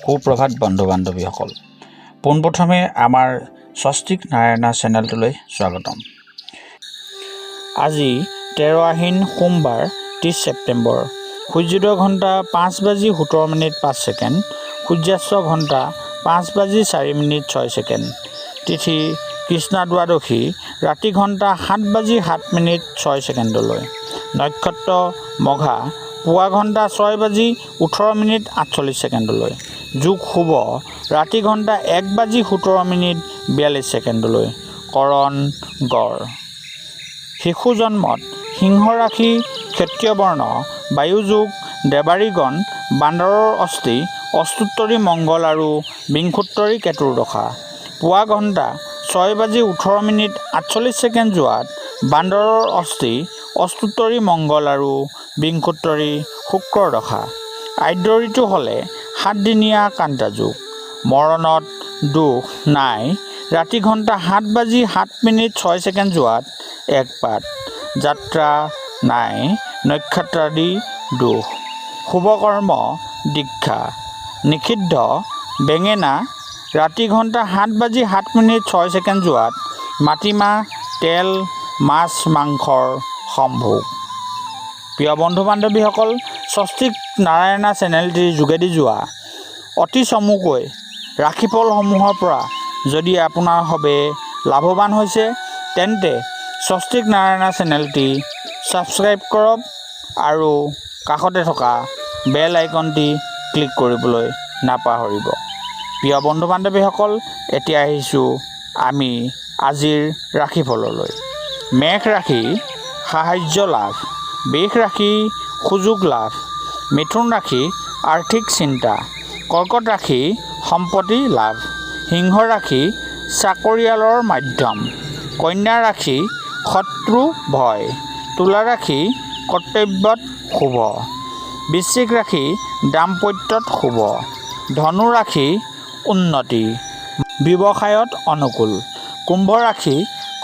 সুপ্ৰভাত বন্ধু বান্ধৱীসকল পোনপ্ৰথমে আমাৰ স্বস্তিক নাৰায়ণা চেনেলটোলৈ স্বাগতম। আজি তেৰ আহিন সোমবাৰ ত্ৰিছ ছেপ্টেম্বৰ। সূৰ্যোদয় ঘণ্টা পাঁচ বাজি সোতৰ মিনিট পাঁচ ছেকেণ্ড, সূৰ্যাস্ত ঘণ্টা পাঁচ বাজি চাৰি মিনিট ছয় ছেকেণ্ড। তিথি কৃষ্ণা দ্বাদশী, ৰাতি ঘণ্টা সাত বাজি সাত মিনিট ছয় ছেকেণ্ডলৈ। নক্ষত্ৰ মঘা পুৱা ঘণ্টা ছয় বাজি ওঠৰ মিনিট আঠচল্লিছ ছেকেণ্ডলৈ। যোগ শুভ ৰাতি ঘণ্টা এক বাজি সোতৰ মিনিট বিয়াল্লিছ ছেকেণ্ডলৈ। কৰণ গড়। শিশু জন্মত সিংহ ৰাশি ক্ষত্ৰিয় বৰ্ণ বায়ুযোগ দেৱাৰীগণ বান্দৰৰ অস্থি অস্তুত্তৰী মংগল আৰু বিংশোত্তৰী কেতুৰ দশা। পুৱা ঘণ্টা ছয় বাজি ওঠৰ মিনিট আঠচল্লিছ ছেকেণ্ড যোৱাত বান্দৰৰ অস্থি অস্তুত্তৰী মংগল আৰু বিংশোত্তৰী শুক্ৰৰ দশা আদ্য ঋতু হ'লে সাতদিনীয়া কান্তাযোগ। মৰণত দোষ নাই। ৰাতি ঘণ্টা সাত বাজি সাত মিনিট ছয় ছেকেণ্ড যোৱাত এক পাত। যাত্ৰা নাই, নক্ষত্ৰাদি দোষ শুভকৰ্ম দীক্ষা। নিষিদ্ধ, বেঙেনা। ৰাতি ঘণ্টা সাত বাজি সাত মিনিট ছয় ছেকেণ্ড যোৱাত মাটিমাহ, তেল মাছ মাংসৰ সম্ভোগ। প্ৰিয় বন্ধু বান্ধৱীসকল, স্বস্তিক নাৰায়ণা চেনেলটিৰ যোগেদি যোৱা অতি চমুকৈ ৰাশিফলসমূহৰ পৰা যদি আপোনাৰ হবে লাভৱান হৈছে, তেন্তে স্বস্তিক নাৰায়ণা চেনেলটি ছাবস্ক্ৰাইব কৰক আৰু কাষতে থকা বেল আইকনটি ক্লিক কৰিবলৈ নাপাহৰিব। প্ৰিয় বন্ধু বান্ধৱীসকল, এতিয়া আহিছোঁ আমি আজিৰ ৰাশিফললৈ। মেঘ ৰাশি সাহাৰ্য লাভ, বৃষ ৰাশি সুযোগ লাভ, মিথুন ৰাশি আৰ্থিক চিন্তা, কৰ্কট ৰাশি সম্পত্তি লাভ, সিংহ ৰাশি চাকৰিয়ালৰ মাধ্যম, কন্যা ৰাশি শত্ৰু ভয়, তুলা ৰাশি কৰ্তব্যত শুভ বৃশ্চিক ৰাশি দাম্পত্যত শুভ ধনু ৰাশি উন্নতি, ব্যৱসায়ত অনুকূল, কুম্ভ ৰাশি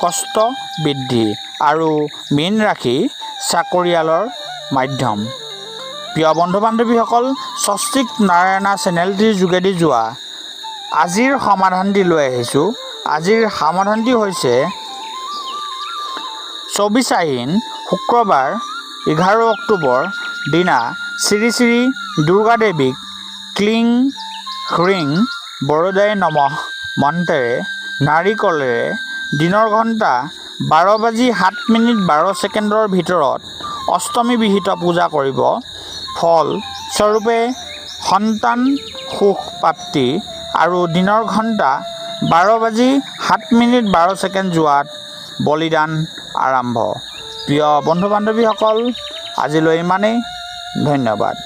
কষ্ট বৃদ্ধি আৰু মীন ৰাশি চাকৰিয়ালৰ মাধ্যম। প্ৰিয় বন্ধু বান্ধৱীসকল স্বস্তিক নাৰায়ণা চেনেলটিৰ যোগেদি যোৱা আজিৰ সমাধানটি লৈ আহিছোঁ। আজিৰ সমাধানটি হৈছে চৌবিছ আহিন শুক্ৰবাৰ এঘাৰ অক্টোবৰ দিনা শ্ৰী শ্ৰী দুৰ্গা দেৱীক ক্লিং হ্ৰিং বৰদাই নমঃ মন্ত্ৰেৰে নাৰিকলেৰে দিনৰ ঘণ্টা বাৰ বাজি সাত মিনিট বাৰ ছেকেণ্ডৰ ভিতৰত অষ্টমী বিহিত পূজা কৰিব। ফল স্বৰূপে সন্তান সুখ প্ৰাপ্তি আৰু দিনৰ ঘণ্টা বাৰ বাজি সাত মিনিট বাৰ ছেকেণ্ড যোৱাত বলিদান আৰম্ভ। প্ৰিয় বন্ধু বান্ধৱীসকল আজিলৈ ইমানেই। ধন্যবাদ।